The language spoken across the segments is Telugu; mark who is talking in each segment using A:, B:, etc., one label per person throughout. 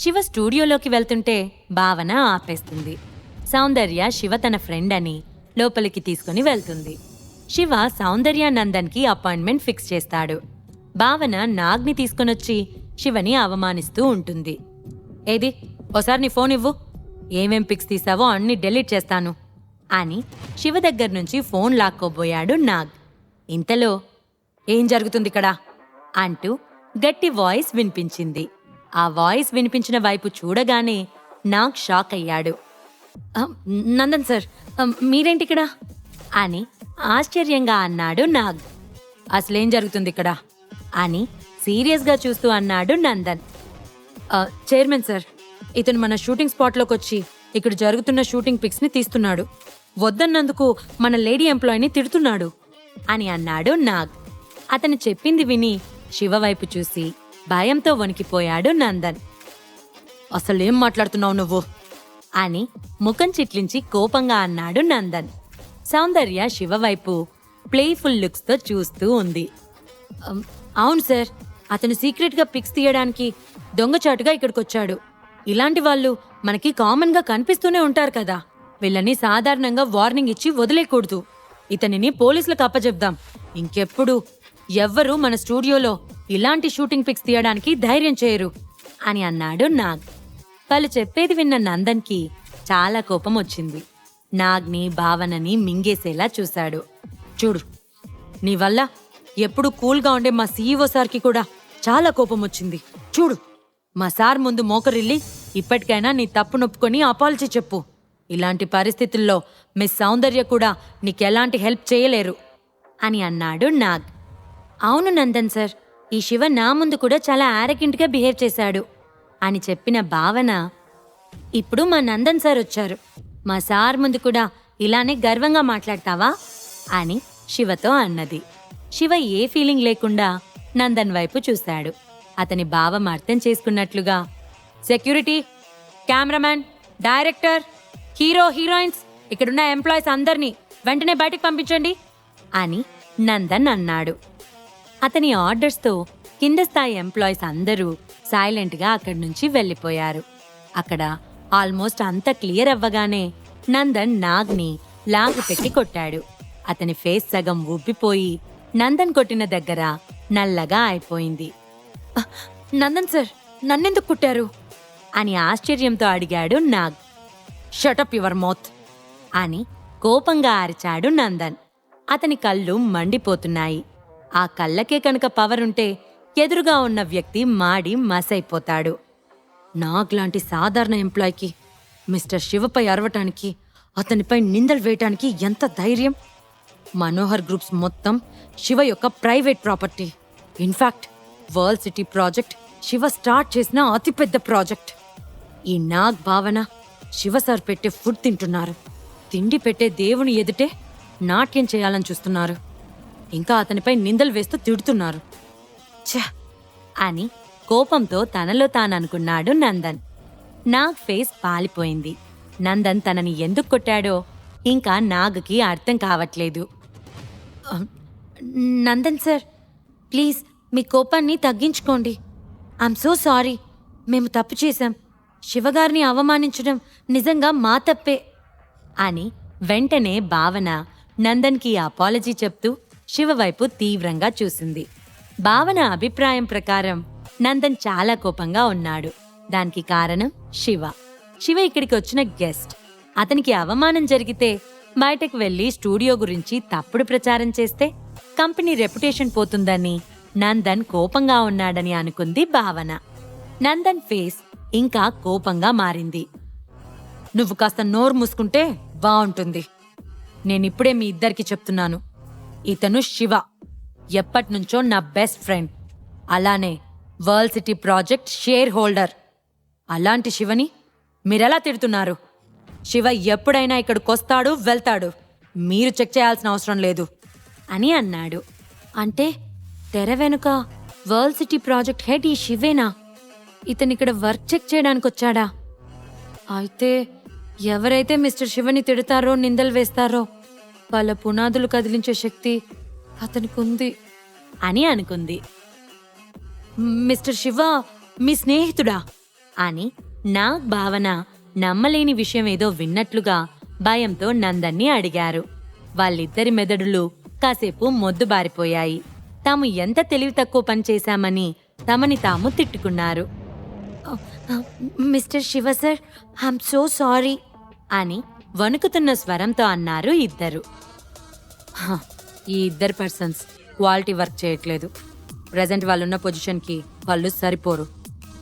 A: శివ స్టూడియోలోకి వెళ్తుంటే భావన ఆపేస్తుంది. సౌందర్య శివ తన ఫ్రెండ్ అని లోపలికి తీసుకుని వెళ్తుంది. శివ సౌందర్య నందన్కి అపాయింట్మెంట్ ఫిక్స్ చేస్తాడు. భావన నాగ్ని తీసుకునొచ్చి శివని అవమానిస్తూ ఉంటుంది. ఏది? ఓసారి నీ ఫోన్ ఇవ్వు. ఏమేం పిక్స్ తీసావో అన్ని డెలీట్ చేస్తాను. అని శివ దగ్గర నుంచి ఫోన్ లాక్కోబోయాడు నాగ్. ఇంతలో ఏం జరుగుతుంది ఇక్కడ? అంటూ గట్టి వాయిస్ వినిపించింది. ఆ వాయిస్ వినిపించిన వైపు చూడగానే నాగ్ షాక్ అయ్యాడు. నందన్ సార్ మీరేంటి ఇక్కడ అని ఆశ్చర్యంగా అన్నాడు నాగ్. అసలేం జరుగుతుంది ఇక్కడ అని సీరియస్గా చూస్తూ అన్నాడు నందన్. చైర్మన్ సార్ ఇతను మన షూటింగ్ స్పాట్లోకి వచ్చి ఇక్కడ జరుగుతున్న షూటింగ్ పిక్స్ని తీస్తున్నాడు. వద్దన్నందుకు మన లేడీ ఎంప్లాయీని తిడుతున్నాడు. అని అన్నాడు నాగ్. అతను చెప్పింది విని శివ వైపు చూసి భయంతో వణికిపోయాడు నందన్. అసలేం మాట్లాడుతున్నావు నువ్వు? అని ముఖం చిట్లించి కోపంగా అన్నాడు నందన్. సౌందర్య శివ వైపు ప్లేఫుల్ లుక్స్తో చూస్తూ ఉంది. అవును సార్. అతను సీక్రెట్గా పిక్స్ తీయడానికి దొంగచాటుగా ఇక్కడికి వచ్చాడు ఇలాంటి వాళ్ళు మనకి కామన్గా కనిపిస్తూనే ఉంటారు కదా. వీళ్ళని సాధారణంగా వార్నింగ్ ఇచ్చి వదిలేయకూడదు. ఇతనిని పోలీసులకు అప్పచెప్దాం ఇంకెప్పుడు? ఎవ్వరూ మన స్టూడియోలో ఇలాంటి షూటింగ్ పిక్స్ తీయడానికి ధైర్యం చేయరు అని అన్నాడు నాగ్. వాళ్ళు చెప్పేది విన్న నందన్కి చాలా కోపం వచ్చింది. నాగ్ని భావనని మింగేసేలా చూశాడు. చూడు నీ వల్ల ఎప్పుడు కూల్గా ఉండే మా సీఈఓ సార్కి కూడా చాలా కోపం వచ్చింది. చూడు మా సార్ ముందు మోకరిల్లి ఇప్పటికైనా నీ తప్పు నొప్పుకొని అపాలజీ చెప్పు. ఇలాంటి పరిస్థితుల్లో మిస్ సౌందర్య కూడా నీకెలాంటి హెల్ప్ చేయలేరు అని అన్నాడు నాగ్. అవును నందన్ సార్ ఈ శివ నా ముందు కూడా చాలా ఆరగింట్గా బిహేవ్ చేశాడు. అని చెప్పిన భావన ఇప్పుడు మా నందన్ సార్ వచ్చారు. మా సార్ ముందు కూడా ఇలానే గర్వంగా మాట్లాడతావా? అని శివతో అన్నది. శివ ఏ ఫీలింగ్ లేకుండా నందన్ వైపు చూశాడు. అతని భావం అర్థం చేసుకున్నట్లుగా security cameraman director hero heroines ఇక్కడున్న ఎంప్లాయీస్ అందరినీ వెంటనే బయటకు పంపించండి అని నందన్ అన్నాడు. అతని ఆర్డర్స్తో కింద స్థాయి ఎంప్లాయీస్ అందరూ సైలెంట్గా అక్కడి నుంచి వెళ్ళిపోయారు. అక్కడ ఆల్మోస్ట్ అంత క్లియర్ అవ్వగానే నందన్ నాగ్ని లాగు పెట్టి కొట్టాడు. అతని ఫేస్ సగం ఉబ్బిపోయి నందన్ కొట్టిన దగ్గర నల్లగా అయిపోయింది. నందన్ సార్ నన్నెందుకు కుట్టారు? అని ఆశ్చర్యంతో అడిగాడు నాగ్. షటప్ యువర్ మౌత్ అని కోపంగా అరిచాడు నందన్. అతని కళ్ళు మండిపోతున్నాయి. ఆ కళ్ళకే కనుక పవర్ ఉంటే ఎదురుగా ఉన్న వ్యక్తి మాడి మసైపోతాడు. నాగ్లాంటి సాధారణ ఎంప్లాయ్కి మిస్టర్ శివపై అరవటానికి అతనిపై నిందలు వేయటానికి ఎంత ధైర్యం? మనోహర్ గ్రూప్స్ మొత్తం శివ యొక్క private property. In fact world city project Shiva start చేసిన అతిపెద్ద ప్రాజెక్ట్. ఈ నాగ్ భావన శివ సార్ పెట్టే ఫుడ్ తింటున్నారు. తిండి పెట్టే దేవుని ఎదుటే నాట్యం చేయాలని చూస్తున్నారు. ఇంకా అతనిపై నిందలు వేస్తూ తిడుతున్నారు. ఛ! అని కోపంతో తనలో తాననుకున్నాడు నందన్. నాగ్ ఫేస్ పాలిపోయింది. నందన్ తనని ఎందుకు కొట్టాడో ఇంకా నాగ్కి అర్థం కావట్లేదు. నందన్ సార్ ప్లీజ్ మీ కోపాన్ని తగ్గించుకోండి. ఐఎమ్ సో సారీ మేము తప్పు చేశాం. శివగారిని అవమానించడం నిజంగా మా తప్పే. అని వెంటనే భావన నందన్కి అపాలజీ చెప్తూ శివ వైపు తీవ్రంగా చూసింది. భావన అభిప్రాయం ప్రకారం నందన్ చాలా కోపంగా ఉన్నాడు. దానికి కారణం శివ. శివ ఇక్కడికి వచ్చిన గెస్ట్. అతనికి అవమానం జరిగితే బయటకు వెళ్ళి స్టూడియో గురించి తప్పుడు ప్రచారం చేస్తే కంపెనీ రెప్యుటేషన్ పోతుందని నందన్ కోపంగా ఉన్నాడని అనుకుంది భావన. నందన్ ఫేస్ ఇంకా కోపంగా మారింది. నువ్వు కాస్త నోరు మూసుకుంటే బాగుంటుంది నేనిప్పుడే మీ ఇద్దరికి చెప్తున్నాను. ఇతను శివ. ఎప్పటినుంచో నా బెస్ట్ ఫ్రెండ్. అలానే world city project share holder. అలాంటి శివని మీరెలా తిడుతున్నారు? శివ ఎప్పుడైనా ఇక్కడికొస్తాడు వెళ్తాడు. మీరు చెక్ చేయాల్సిన అవసరం లేదు. అని అన్నాడు. అంటే తెర వెనుక వరల్డ్ సిటీ ప్రాజెక్ట్ హెడ్ ఈ శివేనా? ఇతను ఇక్కడ వర్క్ చెక్ చేయడానికి వచ్చాడా అయితే ఎవరైతే మిస్టర్ శివని తిడతారో నిందలు వేస్తారో? వాళ్ళ పునాదులు కదిలించే శక్తి అతనికి ఉంది అని అనుకుంది. మిస్టర్ శివ మీ స్నేహితుడా? అని నాగ్ భావన నమ్మలేని విషయం ఏదో విన్నట్లుగా భయంతో నందన్ని అడిగారు. వాళ్ళిద్దరి మెదడులు కాసేపు మొద్దుబారిపోయాయి తాము ఎంత తెలివి తక్కువ పని చేశామని తమని తాము తిట్టుకున్నారు. Mister Shiva sir I'm so sorry. అని వణుకుతున్న స్వరంతో అన్నారు ఇద్దరు. ఈ ఇద్దరు పర్సన్స్ క్వాలిటీ వర్క్ చేయట్లేదు. ప్రజెంట్ వాళ్ళున్న పొజిషన్కి వాళ్ళు సరిపోరు.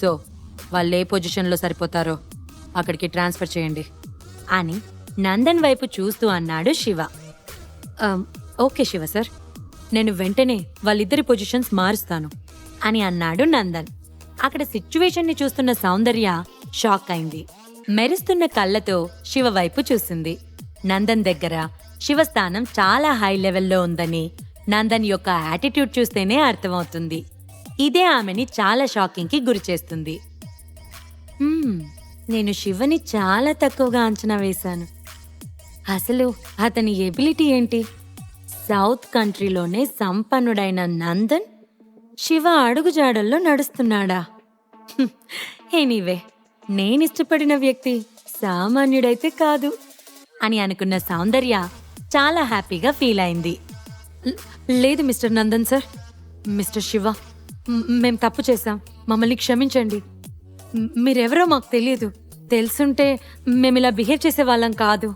A: సో వాళ్ళు ఏ పొజిషన్లో సరిపోతారో అక్కడికి ట్రాన్స్ఫర్ చేయండి అని నందన్ వైపు చూస్తూ అన్నాడు శివ. Okay Shiva sir. నేను వెంటనే వాళ్ళిద్దరి పొజిషన్స్ మారుస్తాను అని అన్నాడు నందన్. అక్కడ సిచ్యువేషన్ని చూస్తున్న సౌందర్య షాక్ అయింది. మెరుస్తున్న కళ్ళతో శివ వైపు చూసింది. నందన్ దగ్గర శివ స్థానం చాలా హై లెవెల్లో ఉందని నందన్ యొక్క యాటిట్యూడ్ చూస్తేనే అర్థమవుతుంది. ఇదే ఆమెని చాలా షాకింగ్కి గురి చేస్తుంది. నేను శివని చాలా తక్కువగా అంచనా వేశాను. అసలు అతని ఎబిలిటీ ఏంటి? సౌత్ కంట్రీలోనే సంపన్నుడైన నందన్ శివ అడుగుజాడల్లో నడుస్తున్నాడా? ఎనీవే. నేనిష్టపడిన వ్యక్తి సామాన్యుడైతే కాదు అని అనుకున్న సౌందర్య చాలా హ్యాపీగా ఫీల్ అయింది. లేదు mister Nandan sir. Mister Shiva మేం తప్పు చేశాం. మమ్మల్ని క్షమించండి. మీరెవరో మాకు తెలియదు తెలుసుంటే మేము ఇలా బిహేవ్ చేసే వాళ్ళం కాదు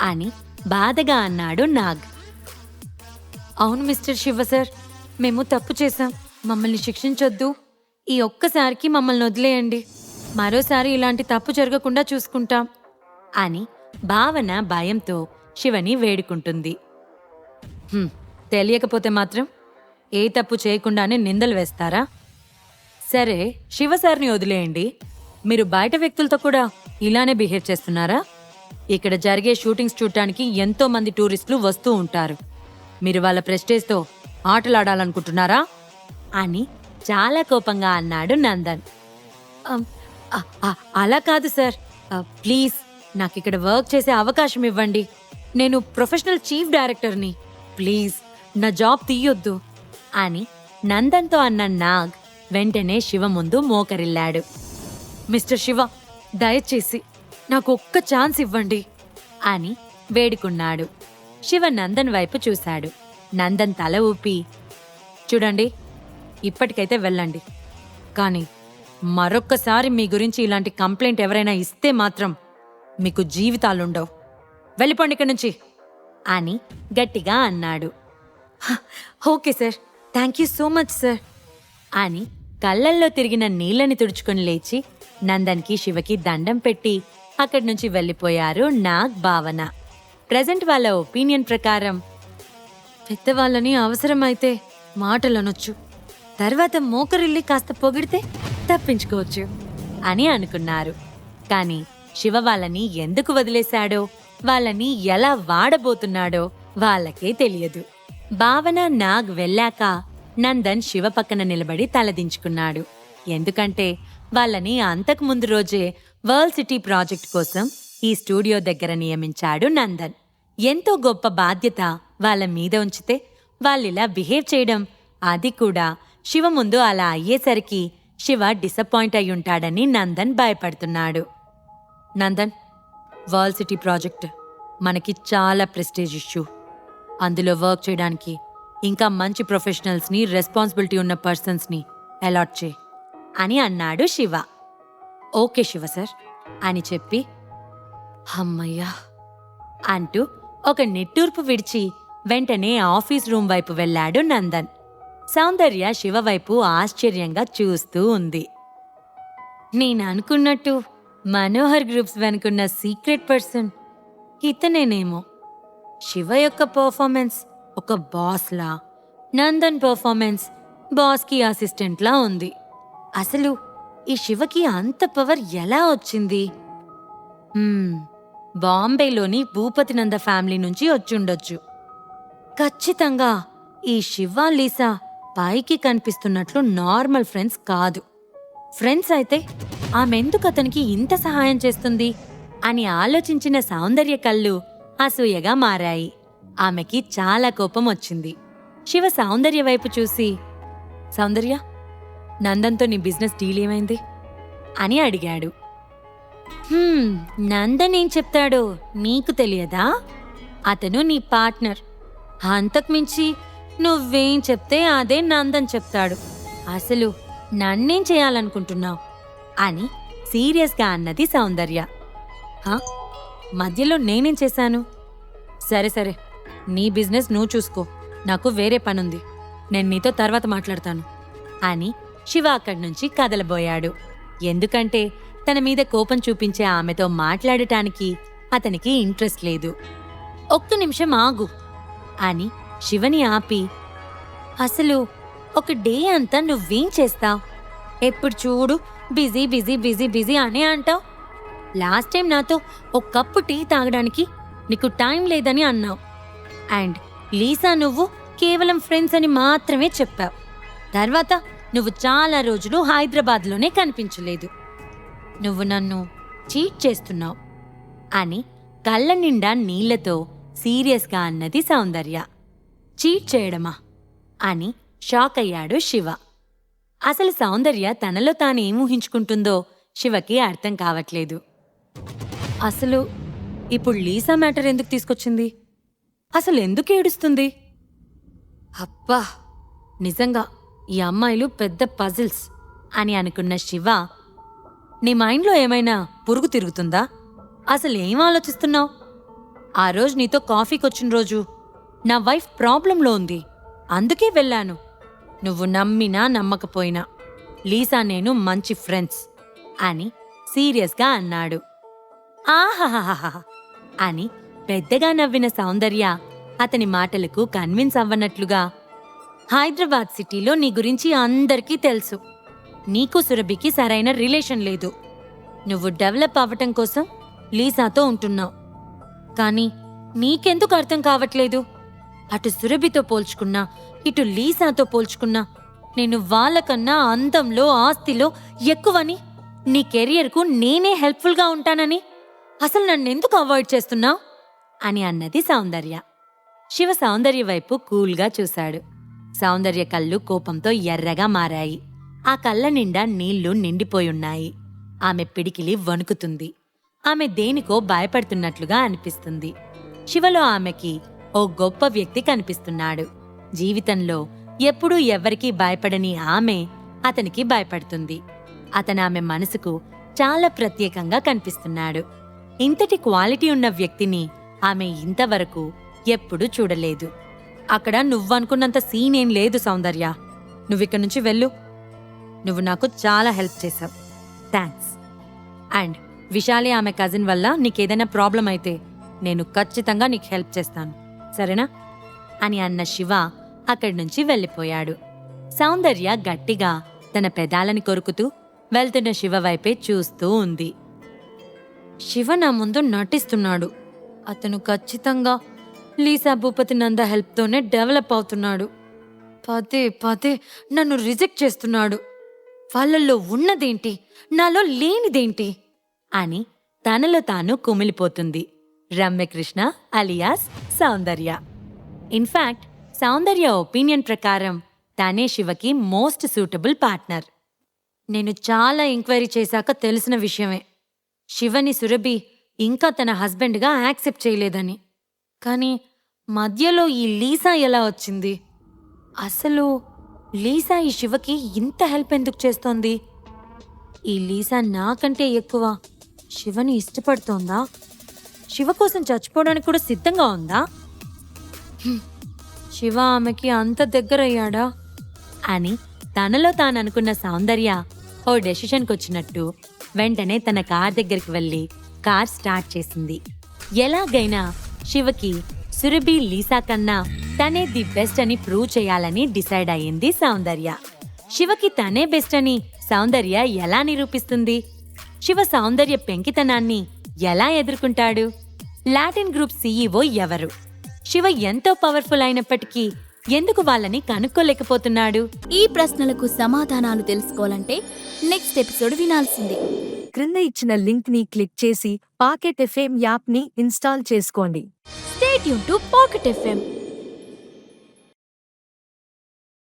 A: అని బాధగా అన్నాడు నాగ్. అవును మిస్టర్ శివ సార్ మేము తప్పు చేశాం. మమ్మల్ని శిక్షించొద్దు. ఈ ఒక్కసారికి మమ్మల్ని వదిలేయండి. మరోసారి ఇలాంటి తప్పు జరగకుండా చూసుకుంటాం అని భావన భయంతో శివని వేడుకుంటుంది. తెలియకపోతే మాత్రం ఏ తప్పు చేయకుండానే నిందలు వేస్తారా? సరే శివ సార్ని వదిలేయండి. మీరు బయట వ్యక్తులతో కూడా ఇలానే బిహేవ్ చేస్తున్నారా? ఇక్కడ జరిగే షూటింగ్స్ చూడటానికి ఎంతో మంది టూరిస్టులు వస్తూ ఉంటారు. మీరు వాళ్ళ ప్రెస్టేజ్తో ఆటలాడాలనుకుంటున్నారా? అని చాలా కోపంగా అన్నాడు నందన్. అ- అ- అలా కాదు సార్. అ, ప్లీజ్ నాకు ఇక్కడ వర్క్ చేసే అవకాశం ఇవ్వండి. నేను ప్రొఫెషనల్ చీఫ్ డైరెక్టర్ని. ప్లీజ్ నా జాబ్ తీయొద్దు. అని నందన్తో అన్న నాగ్ వెంటనే శివ ముందు మోకరిల్లాడు. మిస్టర్ శివ దయచేసి నాకు ఒక్క ఛాన్స్ ఇవ్వండి. అని వేడుకున్నాడు. శివ నందన్ వైపు చూశాడు. నందన్ తల ఊపి చూడండి ఇప్పటికైతే వెళ్ళండి. కానీ మరొక్కసారి మీ గురించి ఇలాంటి కంప్లైంట్ ఎవరైనా ఇస్తే మాత్రం మీకు జీవితాలుండవు. వెళ్ళిపోండి ఇక్కడి నుంచి. అని గట్టిగా అన్నాడు. Okay sir. Thank you so much sir. అని కళ్ళల్లో తిరిగిన నీళ్ళని తుడుచుకొని లేచి నందన్కి శివకి దండం పెట్టి అక్కడి నుంచి వెళ్ళిపోయారు నాగ్ భావన. ప్రజెంట్ వాళ్ళ ఒపీనియన్ ప్రకారం పెద్దవాళ్ళని అవసరమైతే మాటలనొచ్చు. తర్వాత మోకరిల్లి కాస్త పొగిడితే తప్పించుకోవచ్చు అని అనుకున్నారు. కానీ శివ వాళ్ళని ఎందుకు వదిలేశాడో వాళ్ళని ఎలా వాడబోతున్నాడో వాళ్ళకే తెలియదు. భావన నాగ్ వెళ్ళాక నందన్ శివ పక్కన నిలబడి తలదించుకున్నాడు. ఎందుకంటే వాళ్ళని అంతకు ముందు రోజే వరల్డ్ సిటీ ప్రాజెక్ట్ కోసం ఈ స్టూడియో దగ్గర నియమించాడు నందన్. ఎంతో గొప్ప బాధ్యత వాళ్ళ మీద ఉంచితే వాళ్ళిలా బిహేవ్ చేయడం అది కూడా శివ ముందు అలా అయ్యేసరికి శివ డిసప్పాయింట్ అయి ఉంటాడని నందన్ భయపడుతున్నాడు. నందన్ వరల్డ్ సిటీ ప్రాజెక్ట్ మనకి చాలా ప్రెస్టేజ్ ఇష్యూ అందులో వర్క్ చేయడానికి ఇంకా మంచి ప్రొఫెషనల్స్ని రెస్పాన్సిబిలిటీ ఉన్న పర్సన్స్ని అలాట్ చేయి అని అన్నాడు శివ. ఓకే శివ సార్ అని చెప్పి అమ్మయ్యా అంటూ ఒక నిట్టూర్పు విడిచి వెంటనే ఆఫీస్ రూమ్ వైపు వెళ్ళాడు నందన్. సౌందర్య శివవైపు ఆశ్చర్యంగా చూస్తూ ఉంది. నేను అనుకున్నట్టు మనోహర్ గ్రూప్స్ వెనుకున్న సీక్రెట్ పర్సన్ ఇతనేనేమో. శివ యొక్క పర్ఫార్మెన్స్ ఒక బాస్లా నందన్ పర్ఫార్మెన్స్ బాస్కి అసిస్టెంట్లా ఉంది. అసలు ఈ శివకి అంత పవర్ ఎలా వచ్చింది? బాంబేలోని భూపతినంద ఫ్యామిలీ నుంచి వచ్చుండొచ్చు. ఖచ్చితంగా ఈ శివ లీసా పైకి కనిపిస్తున్నట్లు నార్మల్ ఫ్రెండ్స్ కాదు. ఫ్రెండ్స్ అయితే ఆమె ఎందుకు అతనికి ఇంత సహాయం చేస్తుంది? అని ఆలోచించిన సౌందర్య కళ్ళు అసూయగా మారాయి. ఆమెకి చాలా కోపం వచ్చింది. శివ సౌందర్య వైపు చూసి సౌందర్య నందన్తో నీ బిజినెస్ డీల్ ఏమైంది? అని అడిగాడు. నందన్ ఏం చెప్తాడో నీకు తెలియదా? అతను నీ పార్ట్నర్. అంతకుమించి నువ్వేం చెప్తే అదే నందన్ చెప్తాడు. అసలు నన్నేం చేయాలనుకుంటున్నావు? అని సీరియస్గా అన్నది సౌందర్య. "హా? మధ్యలో నేనేం చేశాను? సరే సరే. నీ బిజినెస్ నువ్వు చూసుకో. నాకు వేరే పనుంది. నేను నీతో తర్వాత మాట్లాడతాను. అని శివ అక్కడి నుంచి కదలబోయాడు. ఎందుకంటే తన మీద కోపం చూపించే ఆమెతో మాట్లాడటానికి అతనికి ఇంట్రెస్ట్ లేదు. ఒక్క నిమిషం ఆగు. అని శివని ఆపి అసలు ఒక డే అంతా నువ్వేం చేస్తావు? ఎప్పుడు చూడు బిజీ బిజీ బిజీ బిజీ అనే అంటావు. లాస్ట్ టైం నాతో ఒక కప్పు టీ తాగడానికి నీకు టైం లేదని అన్నావు. అండ్ లీసా నువ్వు కేవలం ఫ్రెండ్స్ అని మాత్రమే చెప్పావు. తర్వాత నువ్వు చాలా రోజులు హైదరాబాద్లోనే కనిపించలేదు. నువ్వు నన్ను చీట్ చేస్తున్నావు అని కళ్ళ నిండా నీళ్ళతో సీరియస్గా అన్నది సౌందర్య. చీట్ చేయడమా అని షాక్ అయ్యాడు శివ. అసలు సౌందర్య తనలో తాను ఏం ఊహించుకుంటుందో శివకి అర్థం కావట్లేదు. అసలు ఇప్పుడు లీసా మ్యాటర్ ఎందుకు తీసుకొచ్చింది? అసలు ఎందుకు ఏడుస్తుంది? అబ్బా! నిజంగా ఈ అమ్మాయిలు పెద్ద పజిల్స్ అని అనుకున్న శివ నీ మైండ్లో ఏమైనా పురుగు తిరుగుతుందా? అసలు ఏం ఆలోచిస్తున్నావు? ఆ రోజు నీతో కాఫీకి వచ్చిన రోజు నా వైఫ్ ప్రాబ్లంలో ఉంది. అందుకే వెళ్ళాను. నువ్వు నమ్మినా నమ్మకపోయినా. లీసా నేను మంచి ఫ్రెండ్స్ అని సీరియస్గా అన్నాడు. ఆహాహాహా అని పెద్దగా నవ్విన సౌందర్య అతని మాటలకు కన్విన్స్ అవ్వనట్లుగా హైదరాబాద్ సిటీలో నీ గురించి అందరికీ తెలుసు. నీకు సురభికి సరైన రిలేషన్ లేదు. నువ్వు డెవలప్ అవ్వటం కోసం లీసాతో ఉంటున్నావు. కానీ నీకెందుకు అర్థం కావట్లేదు? అటు సురభితో పోల్చుకున్నా ఇటు లీసాతో పోల్చుకున్నా నేను వాళ్ళకన్నా అందంలో ఆస్తిలో ఎక్కువని నీ కెరియర్కు నేనే హెల్ప్ఫుల్గా ఉంటానని. అసలు నన్ను ఎందుకు అవాయిడ్ చేస్తున్నావు? అని అన్నది సౌందర్య. శివ సౌందర్య వైపు కూల్గా చూశాడు. సౌందర్య కళ్ళు కోపంతో ఎర్రగా మారాయి. ఆ కళ్ళ నిండా నీళ్ళు నిండిపోయున్నాయి. ఆమె పిడికిలి వణుకుతుంది. ఆమె దేనికో భయపడుతున్నట్లుగా అనిపిస్తుంది. శివలో ఆమెకి ఓ గొప్ప వ్యక్తి కనిపిస్తున్నాడు. జీవితంలో ఎప్పుడూ ఎవ్వరికీ భయపడని ఆమె అతనికి భయపడుతుంది. అతను ఆమె మనసుకు చాలా ప్రత్యేకంగా కనిపిస్తున్నాడు. ఇంతటి క్వాలిటీ ఉన్న వ్యక్తిని ఆమె ఇంతవరకు ఎప్పుడూ చూడలేదు. అక్కడ నువ్వనుకున్నంత సీన్ ఏం లేదు సౌందర్య. నువ్విక్కడి నుంచి వెళ్ళు. నువ్వు నాకు చాలా హెల్ప్ చేశావు. థ్యాంక్స్ అండ్ విశాలి ఆమె కజిన్ వల్ల నీకేదైనా ప్రాబ్లం అయితే నేను ఖచ్చితంగా నీకు హెల్ప్ చేస్తాను. సరేనా? అని అన్న శివ అక్కడి నుంచి వెళ్ళిపోయాడు. సౌందర్య గట్టిగా తన పెదాలని కొరుకుతూ వెళ్తున్న శివ వైపే చూస్తూ ఉంది. శివ నా ముందు నటిస్తున్నాడు. అతను ఖచ్చితంగా లీసా భూపతి నంద హెల్ప్తోనే డెవలప్ అవుతున్నాడు. పదే పదే నన్ను రిజెక్ట్ చేస్తున్నాడు. వాళ్ళల్లో ఉన్నదేంటి? నాలో లేనిదేంటి? అని తనలో తాను కుమిలిపోతుంది. Ramyakrishna alias Soundarya. In fact Soundarya opinion ప్రకారం తనే శివకి మోస్ట్ సూటబుల్ పార్ట్నర్ నేను చాలా ఎంక్వైరీ చేశాక తెలిసిన విషయమే. శివని సురభి ఇంకా తన హస్బెండ్గా యాక్సెప్ట్ చేయలేదని. కానీ మధ్యలో ఈ లీసా ఎలా వచ్చింది? అసలు లీసా ఈ శివకి ఇంత హెల్ప్ ఎందుకు చేస్తోంది? ఈ లీసా నాకంటే ఎక్కువ శివని ఇష్టపడుతోందా? శివ కోసం చచ్చిపోవడానికి కూడా సిద్ధంగా ఉందా? శివ ఆమెకి అంత దగ్గరయ్యాడా? అని తనలో తాను అనుకున్న సౌందర్య ఓ డెసిషన్కి వచ్చినట్టు వెంటనే తన కార్ దగ్గరికి వెళ్ళి కార్ స్టార్ట్ చేసింది. ఎలాగైనా శివకి సురభి లీసా కన్నా తనే ది బెస్ట్ అని ప్రూవ్ చేయాలని డిసైడ్ అయ్యింది సౌందర్య. శివకి తనే బెస్ట్ అని సౌందర్య ఎలా నిరూపిస్తుంది? శివ సౌందర్య పెంకితనాన్ని ఎలా ఎదుర్కొంటాడు? లాటిన్ గ్రూప్ సీఈఓ ఎవరు? శివ ఎంతో పవర్ఫుల్ అయినప్పటికీ ఎందుకు వాళ్ళని కనుక్కోలేకపోతున్నాడు?
B: ఈ ప్రశ్నలకు సమాధానాలు తెలుసుకోవాలంటే నెక్స్ట్ ఎపిసోడ్ వినాల్సిందే.
C: క్రింద ఇచ్చిన లింక్ని క్లిక్ చేసి పాకెట్ ఎఫ్ఎం యాప్ని ఇన్స్టాల్ చేసుకోండి.
B: స్టేట్ యూన్ టు పాకెట్ ఎఫ్ఎం.